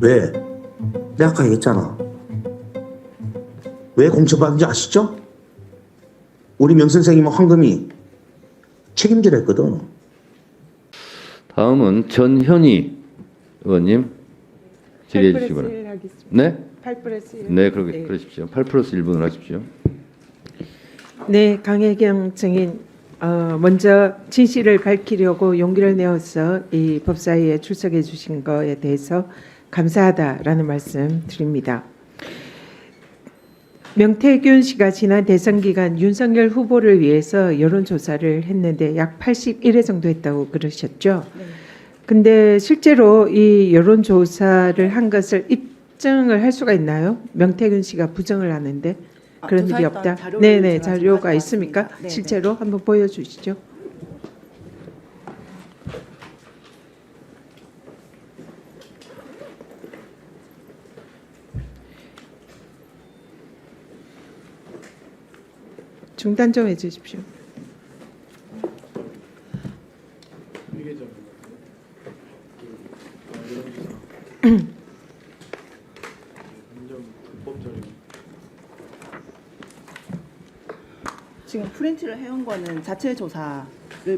왜? 내가 아까 얘기했잖아. 왜 공천받은지 아시죠? 우리 명 선생님은 황금이 책임지라 했거든. 다음은 전현희 의원님 질의해 주시기 바랍니다. 1 하겠습니다. 네? 8 플러스 1. 네, 그러, 그러십시오. 8 플러스 1분을 하십시오. 네, 강혜경 증인 어, 먼저 진실을 밝히려고 용기를 내어서 이 법사위에 출석해 주신 거에 대해서 감사하다라는 말씀 드립니다. 명태균 씨가 지난 대선 기간 윤석열 후보를 위해서 여론조사를 했는데 약 81회 정도 했다고 그러셨죠? 근데 실제로 이 여론조사를 한 것을 입증을 할 수가 있나요? 명태균 씨가 부정을 하는데 아, 그런 일이 없다. 네네 자료가. 있습니까? 네, 실제로 한번 보여주시죠. 중단 좀 해주십시오. 지금 프린트를 해온 거는 자체 조사를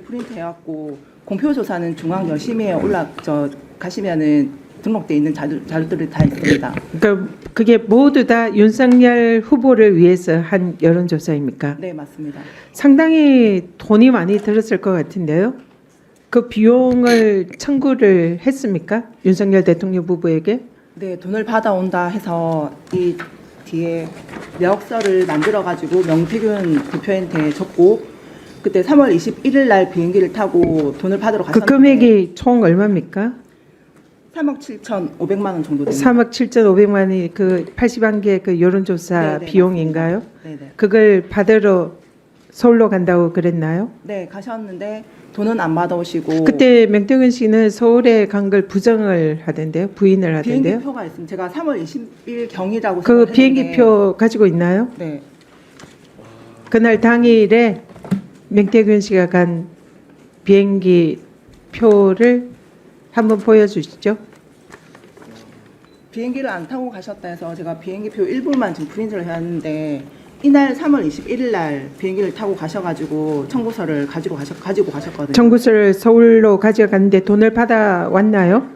프린트 해왔고 공표 조사는 중앙 여심에 올라 저 가시면은 등록돼 있는 자료, 자료들이 다 있습니다. 그러니까 그게 모두 다 윤석열 후보를 위해서 한 여론조사입니까? 네 맞습니다. 상당히 돈이 많이 들었을 것 같은데요. 그 비용을 청구를 했습니까? 윤석열 대통령 부부에게? 네 돈을 받아온다 해서 이 뒤에 내역서를 만들어 가지고 명태균 대표한테 줬고 그때 3월 21일 날 비행기를 타고 돈을 받으러 그 갔었는데 금액이 총 얼마입니까? 3억 7천 5백만 원 정도 됩니다. 3억 7천 5백만 원이 그 81개 그 여론조사 네, 네, 비용인가요? 네네. 그걸 받으러 서울로 간다고 그랬나요? 네 가셨는데 돈은 안 받아오시고 그때 명태균 씨는 서울에 간 걸 부정을 하던데요, 부인을 하던데요. 비행기표가 있습니다. 제가 3월 20일 경이라고 그 비행기표 가지고 있나요? 네. 그날 당일에 명태균 씨가 간 비행기 표를 한번 보여주시죠. 비행기를 안 타고 가셨다 해서 제가 비행기표 일부만 지금 프린트를 해왔는데 이날 3월 21일 날 비행기를 타고 가셔가지고 청구서를 가지고 가셨 가지고 가셨거든요. 청구서를 서울로 가져갔는데 돈을 받아 왔나요?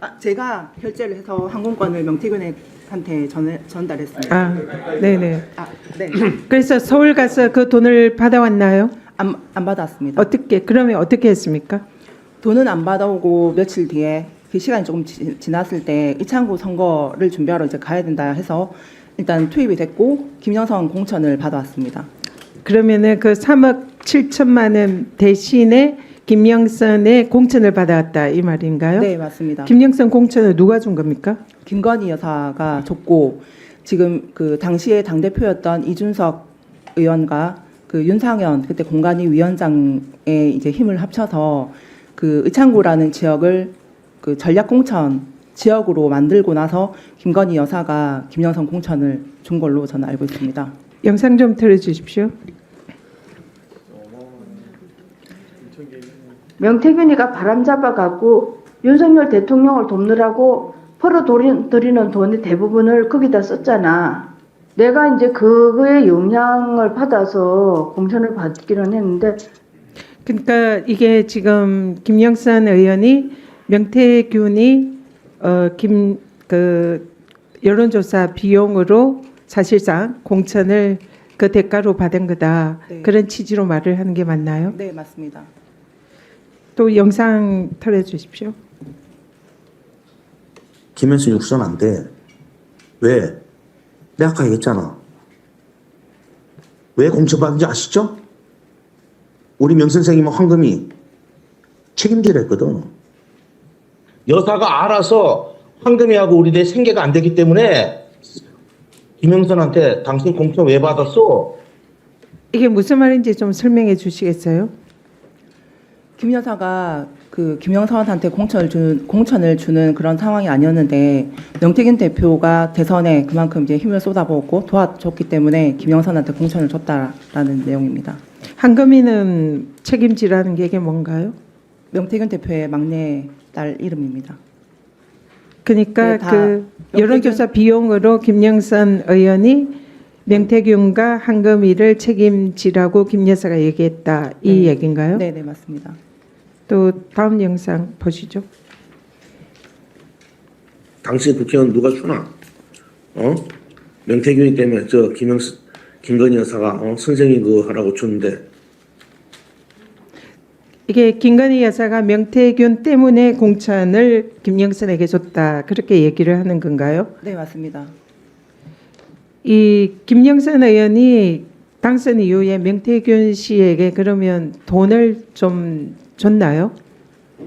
아, 제가 결제를 해서 항공권을 명태균한테 전 전달했습니다. 아, 네네. 아, 네. 그래서 서울 가서 그 돈을 받아 왔나요? 안, 안 받았습니다. 어떻게? 그러면 어떻게 했습니까? 돈은 안 받아오고 며칠 뒤에 그 시간이 조금 지, 지났을 때 이창구 선거를 준비하러 이제 가야 된다 해서 일단 투입이 됐고 김영선 공천을 받아왔습니다. 그러면은 그 3억 7천만 원 대신에 김영선의 공천을 받아왔다 이 말인가요? 네 맞습니다. 김영선 공천을 누가 준 겁니까? 김건희 여사가 줬고 지금 그 당시에 당 대표였던 이준석 의원과 그 윤상현 그때 공간위 위원장의 이제 힘을 합쳐서 그 의창구라는 지역을 그 전략 공천 지역으로 만들고 나서 김건희 여사가 김영선 공천을 준 걸로 저는 알고 있습니다. 영상 좀 틀어주십시오. 명태균이가 바람잡아갖고 윤석열 대통령을 돕느라고 벌어들이는 돈의 대부분을 거기다 썼잖아. 내가 이제 그거에 영향을 받아서 공천을 받기는 했는데 그러니까 이게 지금 김영선 의원이 명태균이 어 김 그 여론조사 비용으로 사실상 공천을 그 대가로 받은 거다 네. 그런 취지로 말을 하는 게 맞나요? 네 맞습니다. 또 영상 틀어주십시오. 김현수 육선 안 돼. 왜? 내가 아까 얘기했잖아. 왜 공천받은지 아시죠? 우리 명 선생님은 황금이 책임지라 했거든. 여사가 알아서 황금이하고 우리 내 생계가 안 되기 때문에 김영선한테 당신 공천 왜 받았어? 이게 무슨 말인지 좀 설명해 주시겠어요? 김 여사가 그 김영선한테 공천을 주는 공천을 주는 그런 상황이 아니었는데 명태균 대표가 대선에 그만큼 이제 힘을 쏟아부었고 도와줬기 때문에 김영선한테 공천을 줬다라는 내용입니다. 한금이는 책임지라는 게 이게 뭔가요? 명태균 대표의 막내 딸 이름입니다. 그러니까 네, 다그 여론조사 비용으로 김영선 의원이 명태균과 한금이를 책임지라고 김 여사가 얘기했다 이 네. 얘기인가요? 네, 네 맞습니다. 또 다음 영상 보시죠. 당시 국회의원 누가 주나? 어? 명태균이 때문에 저 김영수 김건희 여사가 어? 선생님 그거 하라고 줬는데 이게 김건희 여사가 명태균 때문에 공천을 김영선에게 줬다 그렇게 얘기를 하는 건가요? 네 맞습니다. 이 김영선 의원이 당선 이후에 명태균 씨에게 그러면 돈을 좀 줬나요?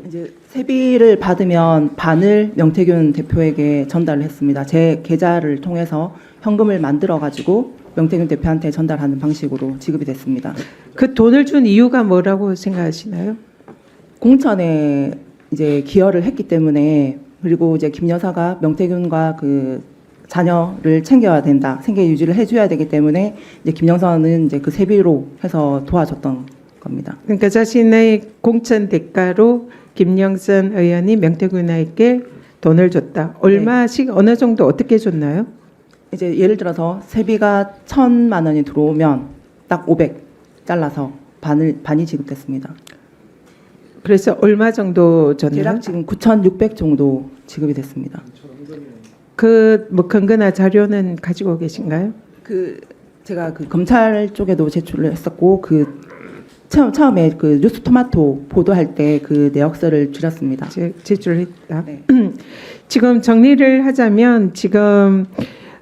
이제 세비를 받으면 반을 명태균 대표에게 전달을 했습니다. 제 계좌를 통해서 현금을 만들어 가지고 명태균 대표한테 전달하는 방식으로 지급이 됐습니다. 그 돈을 준 이유가 뭐라고 생각하시나요? 공천에 이제 기여를 했기 때문에 그리고 이제 김 여사가 명태균과 그 자녀를 챙겨야 된다, 생계 유지를 해줘야 되기 때문에 이제 김영선은 이제 그 세비로 해서 도와줬던 겁니다. 그러니까 자신의 공천 대가로 김영선 의원이 명태균에게 돈을 줬다. 얼마씩 어느 정도 어떻게 줬나요? 이제 예를 들어서 세비가 천만 원이 들어오면 딱 500 잘라서 반을 반이 지급됐습니다. 그래서 얼마 정도 줬나요? 대략 지금 9,600 정도 지급이 됐습니다. 그뭐 근거나 자료는 가지고 계신가요? 그 제가 그 검찰 쪽에도 제출을 했었고 그 처음 처음 에 그 뉴스 토마토 보도할 때 그 내역서를 줄였습니다. 제, 제출했다. 네. 지금 정리를 하자면 지금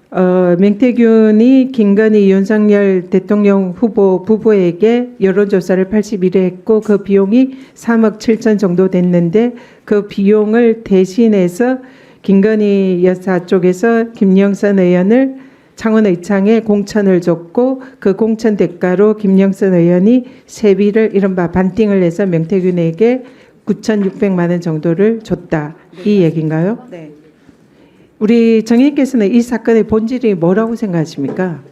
어, 명태균이 김건희 윤석열 대통령 후보 부부에게 여론조사를 81회 했고 그 비용이 3억 7천 정도 됐는데 그 비용을 대신해서 김건희 여사 쪽에서 김영선 의원을 창원의창에 공천을 줬고 그 공천 대가로 김영선 의원이 세비를 이른바 반띵을 해서 명태균에게 9,600만 원 정도를 줬다 이 얘기인가요? 네. 우리 정의께서는 이 사건의 본질이 뭐라고 생각하십니까?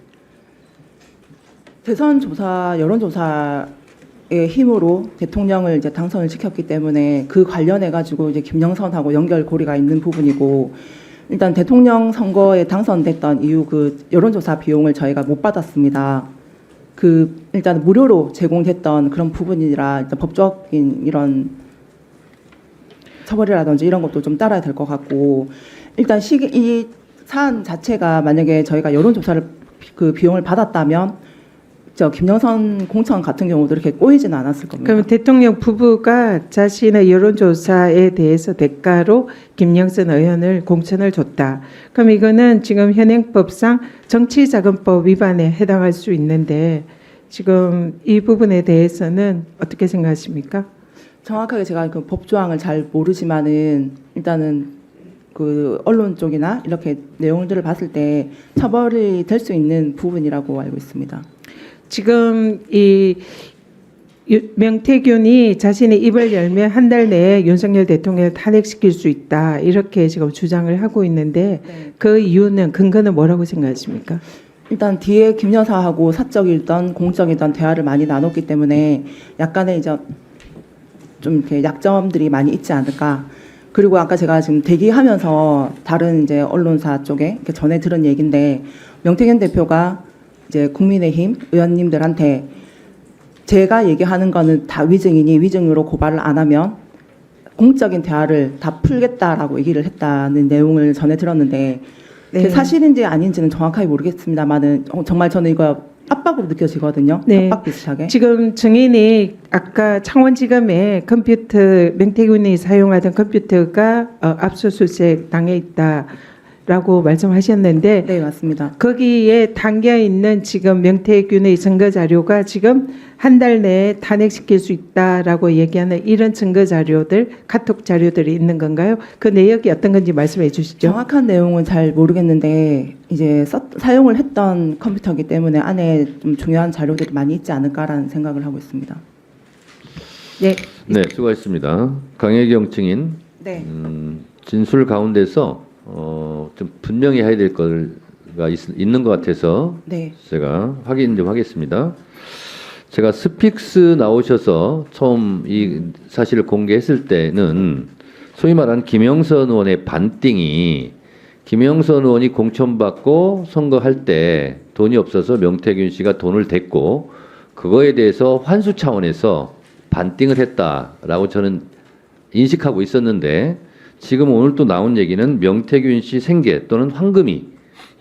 대선 조사 여론 조사의 힘으로 대통령을 이제 당선을 시켰기 때문에 그 관련해 가지고 이제 김영선하고 연결고리가 있는 부분이고 일단 대통령 선거에 당선됐던 이후 그 여론조사 비용을 저희가 못 받았습니다. 그 일단 무료로 제공됐던 그런 부분이라 일단 법적인 이런 처벌이라든지 이런 것도 좀 따라야 될 것 같고 일단 시기 이 사안 자체가 만약에 저희가 여론조사를 비- 그 비용을 받았다면 저 김영선 공천 같은 경우도 이렇게 꼬이지는 않았을 겁니다. 그럼 대통령 부부가 자신의 여론조사에 대해서 대가로 김영선 의원을 공천을 줬다. 그럼 이거는 지금 현행법상 정치자금법 위반에 해당할 수 있는데 지금 이 부분에 대해서는 어떻게 생각하십니까? 정확하게 제가 그 법조항을 잘 모르지만은 일단은 그 언론 쪽이나 이렇게 내용들을 봤을 때 처벌이 될 수 있는 부분이라고 알고 있습니다. 지금 이 유- 명태균이 자신의 입을 열면 한 달 내에 윤석열 대통령을 탄핵시킬 수 있다 이렇게 지금 주장을 하고 있는데 그 이유는 근거는 뭐라고 생각하십니까? 일단 뒤에 김 여사하고 사적이던 공적이던 대화를 많이 나눴기 때문에 약간의 이제 좀 이렇게 약점들이 많이 있지 않을까. 그리고 아까 제가 지금 대기하면서 다른 이제 언론사 쪽에 전해 들은 얘기인데 명태균 대표가 이제 국민의힘 의원님들한테 제가 얘기하는 거는 다 위증이니 위증으로 고발을 안 하면 공적인 대화를 다 풀겠다라고 얘기를 했다는 내용을 전해 들었는데 네. 사실인지 아닌지는 정확하게 모르겠습니다만은 어, 정말 저는 이거 압박으로 느껴지거든요. 네. 협박 비슷하게. 지금 증인이 아까 창원지검에 컴퓨터 명태균이 사용하던 컴퓨터가 어, 압수수색 당해 있다 라고 말씀하셨는데 네 맞습니다. 거기에 담겨 있는 지금 명태균의 증거 자료가 지금 한 달 내에 탄핵시킬 수 있다라고 얘기하는 이런 증거 자료들, 카톡 자료들이 있는 건가요? 그 내역이 어떤 건지 말씀해 주시죠. 정확한 내용은 잘 모르겠는데 이제 써, 사용을 했던 컴퓨터이기 때문에 안에 좀 중요한 자료들이 많이 있지 않을까라는 생각을 하고 있습니다. 네, 네, 수고하셨습니다. 강혜경 증인 네. 음, 진술 가운데서 어, 좀 분명히 해야 될 거가 있, 있는 것 같아서 네. 제가 확인 좀 하겠습니다. 제가 스픽스 나오셔서 처음 이 사실을 공개했을 때는 소위 말하는 김영선 의원의 반띵이 김영선 의원이 공천받고 선거할 때 돈이 없어서 명태균 씨가 돈을 댔고 그거에 대해서 환수 차원에서 반띵을 했다라고 저는 인식하고 있었는데 지금 오늘 또 나온 얘기는 명태균 씨 생계 또는 황금이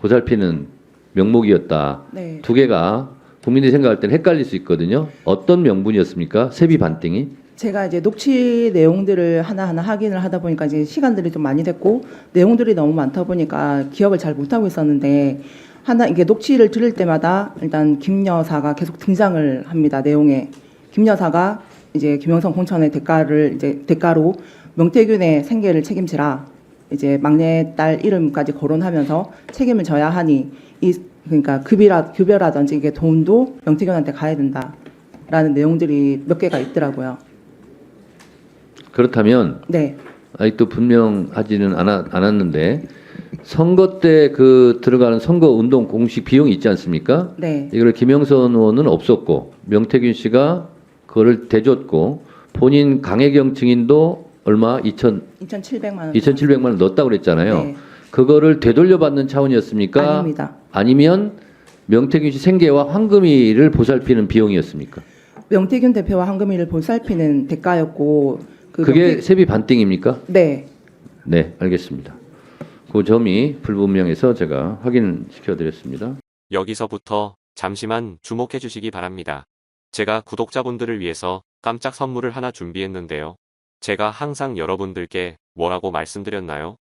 보살피는 명목이었다. 네. 두 개가 국민들이 생각할 때는 헷갈릴 수 있거든요. 어떤 명분이었습니까? 세비 반띵이? 제가 이제 녹취 내용들을 하나하나 확인을 하다 보니까 이제 시간들이 좀 많이 됐고 내용들이 너무 많다 보니까 기억을 잘 못하고 있었는데 하나 이게 녹취를 들을 때마다 일단 김 여사가 계속 등장을 합니다 내용에 김 여사가 이제 김영선 공천의 대가를 이제 대가로 명태균의 생계를 책임지라 이제 막내 딸 이름까지 거론하면서 책임을 져야 하니 이 그러니까 급이라 급여라든지 이게 돈도 명태균한테 가야 된다라는 내용들이 몇 개가 있더라고요. 그렇다면 네. 아직도 분명하지는 않아, 않았는데 선거 때 그 들어가는 선거 운동 공식 비용이 있지 않습니까? 네. 이걸 김영선 의원은 없었고 명태균 씨가 그거를 대줬고 본인 강혜경 증인도 얼마 2천 2,700만 원. 2,700만 원 넣었다고 그랬잖아요. 네. 그거를 되돌려받는 차원이었습니까? 아닙니다. 아니면 명태균 씨 생계와 황금이를 보살피는 비용이었습니까? 명태균 대표와 황금이를 보살피는 대가였고 그 그게 명태- 세비 반띵입니까? 네. 네, 알겠습니다. 그 점이 불분명해서 제가 확인시켜 드렸습니다. 여기서부터 잠시만 주목해 주시기 바랍니다. 제가 구독자분들을 위해서 깜짝 선물을 하나 준비했는데요. 제가 항상 여러분들께 뭐라고 말씀드렸나요?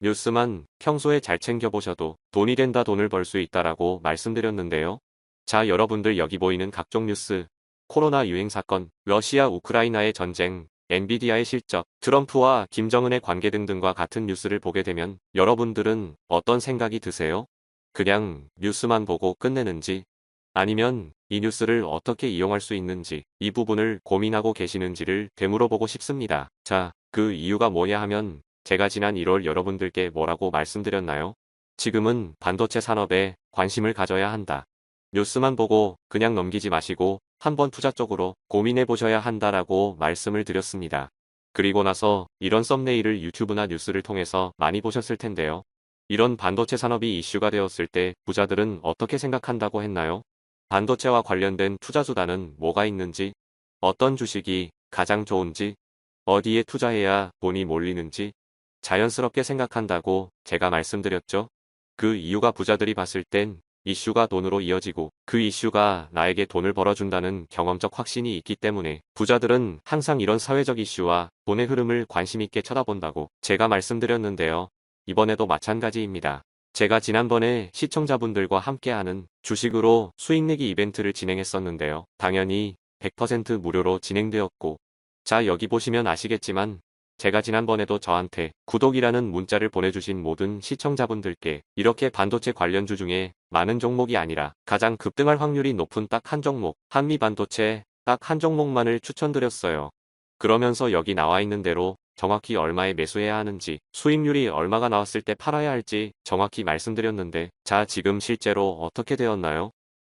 뉴스만 평소에 잘 챙겨보셔도 돈이 된다 돈을 벌 수 있다라고 말씀드렸는데요. 자, 여러분들 여기 보이는 각종 뉴스, 코로나 유행 사건, 러시아 우크라이나의 전쟁, 엔비디아의 실적, 트럼프와 김정은의 관계 등등과 같은 뉴스를 보게 되면 여러분들은 어떤 생각이 드세요? 그냥 뉴스만 보고 끝내는지 아니면 이 뉴스를 어떻게 이용할 수 있는지 이 부분을 고민하고 계시는지를 되물어보고 싶습니다. 자, 그 이유가 뭐냐 하면 제가 지난 1월 여러분들께 뭐라고 말씀드렸나요? 지금은 반도체 산업에 관심을 가져야 한다. 뉴스만 보고 그냥 넘기지 마시고 한번 투자 쪽으로 고민해 보셔야 한다라고 말씀을 드렸습니다. 그리고 나서 이런 썸네일을 유튜브나 뉴스를 통해서 많이 보셨을 텐데요. 이런 반도체 산업이 이슈가 되었을 때 부자들은 어떻게 생각한다고 했나요? 반도체와 관련된 투자 수단은 뭐가 있는지, 어떤 주식이 가장 좋은지, 어디에 투자해야 돈이 몰리는지 자연스럽게 생각한다고 제가 말씀드렸죠. 그 이유가 부자들이 봤을 땐 이슈가 돈으로 이어지고 그 이슈가 나에게 돈을 벌어준다는 경험적 확신이 있기 때문에 부자들은 항상 이런 사회적 이슈와 돈의 흐름을 관심 있게 쳐다본다고 제가 말씀드렸는데요. 이번에도 마찬가지입니다. 제가 지난번에 시청자분들과 함께하는 주식으로 수익 내기 이벤트를 진행했었는데요. 당연히 100% 무료로 진행되었고 자 여기 보시면 아시겠지만 제가 지난번에도 저한테 구독이라는 문자를 보내주신 모든 시청자분들께 이렇게 반도체 관련주 중에 많은 종목이 아니라 가장 급등할 확률이 높은 딱 한 종목, 한미 반도체 딱 한 종목만을 추천드렸어요. 그러면서 여기 나와 있는 대로 정확히 얼마에 매수해야 하는지, 수익률이 얼마가 나왔을 때 팔아야 할지 정확히 말씀드렸는데, 자, 지금 실제로 어떻게 되었나요?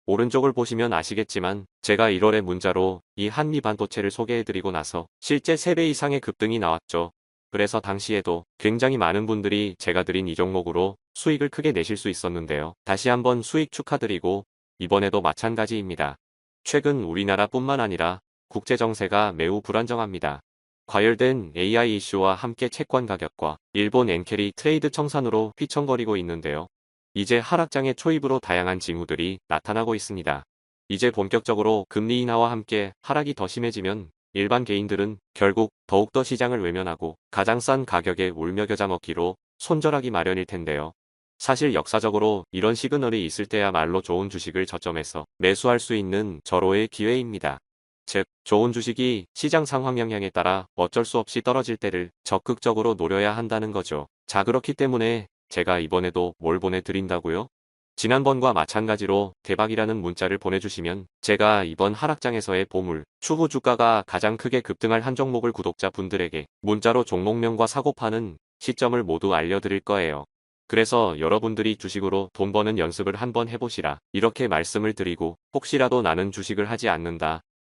오른쪽을 보시면 아시겠지만 제가 1월에 문자로 이 한미 반도체를 소개해드리고 나서 실제 3배 이상의 급등이 나왔죠. 그래서 당시에도 굉장히 많은 분들이 제가 드린 이 종목으로 수익을 크게 내실 수 있었는데요. 다시 한번 수익 축하드리고 이번에도 마찬가지입니다. 최근 우리나라뿐만 아니라 국제 정세가 매우 불안정합니다. 과열된 AI 이슈와 함께 채권 가격과 일본 엔캐리 트레이드 청산으로 휘청거리고 있는데요. 이제 하락장의 초입으로 다양한 징후들이 나타나고 있습니다. 이제 본격적으로 금리 인하와 함께 하락이 더 심해지면 일반 개인들은 결국 더욱더 시장을 외면하고 가장 싼 가격에 울며 겨자 먹기로 손절하기 마련일 텐데요. 사실 역사적으로 이런 시그널이 있을 때야말로 좋은 주식을 저점에서 매수할 수 있는 절호의 기회입니다. 즉, 좋은 주식이 시장 상황 영향에 따라 어쩔 수 없이 떨어질 때를 적극적으로 노려야 한다는 거죠. 자, 그렇기 때문에 제가 이번에도 뭘 보내드린다고요? 지난번과 마찬가지로 대박이라는 문자를 보내주시면 제가 이번 하락장에서의 보물, 추후 주가가 가장 크게 급등할 한 종목을 구독자 분들에게 문자로 종목명과 사고파는 시점을 모두 알려드릴 거예요. 그래서 여러분들이 주식으로 돈 버는 연습을 한번 해보시라. 이렇게 말씀을 드리고 혹시라도 나는 주식을 하지 않는다.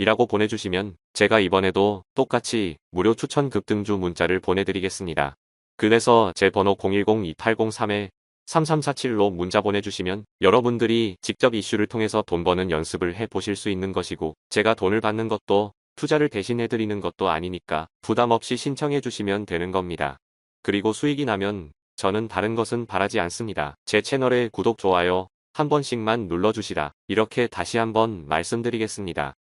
이라고 보내주시면 제가 이번에도 똑같이 무료 추천 급등주 문자를 보내드리겠습니다. 그래서 제 번호 010-2803-3347로 문자 보내주시면 여러분들이 직접 이슈를 통해서 돈 버는 연습을 해 보실 수 있는 것이고 제가 돈을 받는 것도 투자를 대신해 드리는 것도 아니니까 부담 없이 신청해 주시면 되는 겁니다. 그리고 수익이 나면 저는 다른 것은 바라지 않습니다. 제 채널에 구독, 좋아요 한 번씩만 눌러주시라. 이렇게 다시 한번 말씀드리겠습니다.